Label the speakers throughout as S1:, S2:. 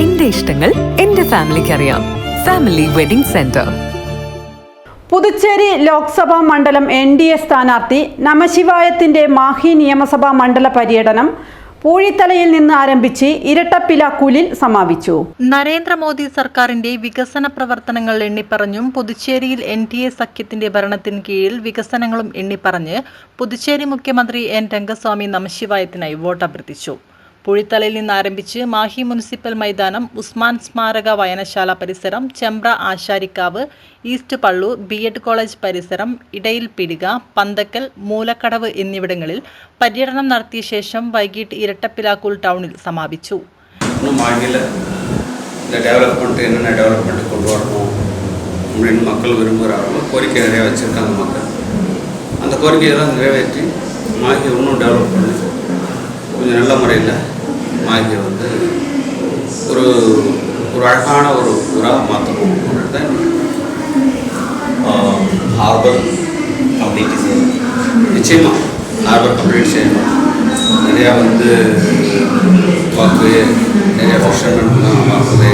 S1: എന്റെ ഇഷ്ടങ്ങൾ എന്റെ ഫാമിലിക്ക് അറിയാം. Family wedding centre
S2: Puducherry Lok Sabha മണ്ഡലം എൻ ഡി എ സ്ഥാനാർത്ഥി നമശിവായത്തിന്റെ മാഹി നിയമസഭാ മണ്ഡല പര്യടനം പൂഴിത്തലയിൽ നിന്ന് ആരംഭിച്ച് ഇരട്ടപ്പില ഇരട്ടപ്പിലാക്കൂലിൽ സമാപിച്ചു.
S3: നരേന്ദ്രമോദി സർക്കാരിന്റെ വികസന പ്രവർത്തനങ്ങൾ എണ്ണിപ്പറഞ്ഞും പുതുച്ചേരിയിൽ എൻ ഡി എ സഖ്യത്തിന്റെ ഭരണത്തിന് കീഴിൽ വികസനങ്ങളും എണ്ണിപ്പറഞ്ഞ് പുതുച്ചേരി മുഖ്യമന്ത്രി എൻ രംഗസ്വാമി നമശിവായത്തിനായി വോട്ട് അഭ്യർത്ഥിച്ചു പുഴിത്തലയിൽ നിന്ന് ആരംഭിച്ച് മാഹി മുനിസിപ്പൽ മൈതാനം ഉസ്മാൻ സ്മാരക വായനശാല പരിസരം Chembra Asharikkavu east Pallur B Ed college പരിസരം ഇടയിൽ പിടിക പന്തക്കൽ മൂലക്കടവ് എന്നിവിടങ്ങളിൽ പര്യടനം നടത്തിയ ശേഷം വൈകിട്ട് ഇരട്ടപ്പിലാക്കൂൽ ടൗണിൽ സമാപിച്ചു
S4: இன்னும் மாநில இந்த டெவலப்மெண்ட் என்னென்ன டெவலப்மெண்ட் கொண்டு வரணும் அப்படின்னு மக்கள் விரும்புகிறாங்களோ கோரிக்கை நிறையா வச்சுருக்காங்க மக்கள் அந்த கோரிக்கையெல்லாம் நிறைவேற்றி மாகியை இன்னும் டெவலப் பண்ணி கொஞ்சம் நல்ல முறையில் மாகியை வந்து ஒரு ஒரு அழகான ஒரு ஊராக மாற்றணும் அப்படின்னு தான்
S5: ഹാർബർ കംപ്ലീറ്റ് ചെയ്യും
S4: நிச்சயமாக ஹார்பர் கம்ப்ளீட் செய்யணும் நிறையா வந்து வாக்கு நிறைய ஃபிஷர்மென்ட்லாம் வாக்குது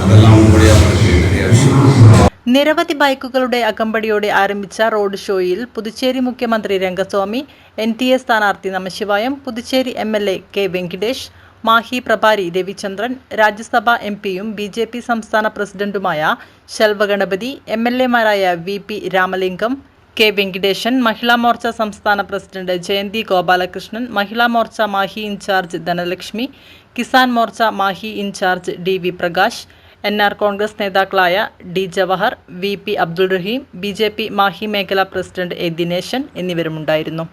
S4: அதெல்லாம் முடியாமல் இருக்குது நிறைய விஷயம்
S3: നിരവധി ബൈക്കുകളുടെ അകമ്പടിയോടെ ആരംഭിച്ച റോഡ് ഷോയിൽ പുതുച്ചേരി മുഖ്യമന്ത്രി രംഗസ്വാമി എൻ ടി എ സ്ഥാനാർത്ഥി Namassivayam Puducherry M L A K Venkatesh Mahe പ്രഭാരി Ravichandran Rajya Sabha M പിയും ബി ജെ പി സംസ്ഥാന പ്രസിഡന്റുമായ Selvaganapathy M L എമാരായ V P Ramalingam K Venkatesan Mahila Morcha സംസ്ഥാന president Jayanthi Gopalakrishnan Mahila Morcha Mahe incharge Dhanalakshmi Kisan Morcha Mahe incharge D V Prakash N R Congress നേതാക്കളായ D Jawahar V P Abdul Rahim B J P Mahe മേഖലാ president A Dineshan എന്നിവരുമുണ്ടായിരുന്നു.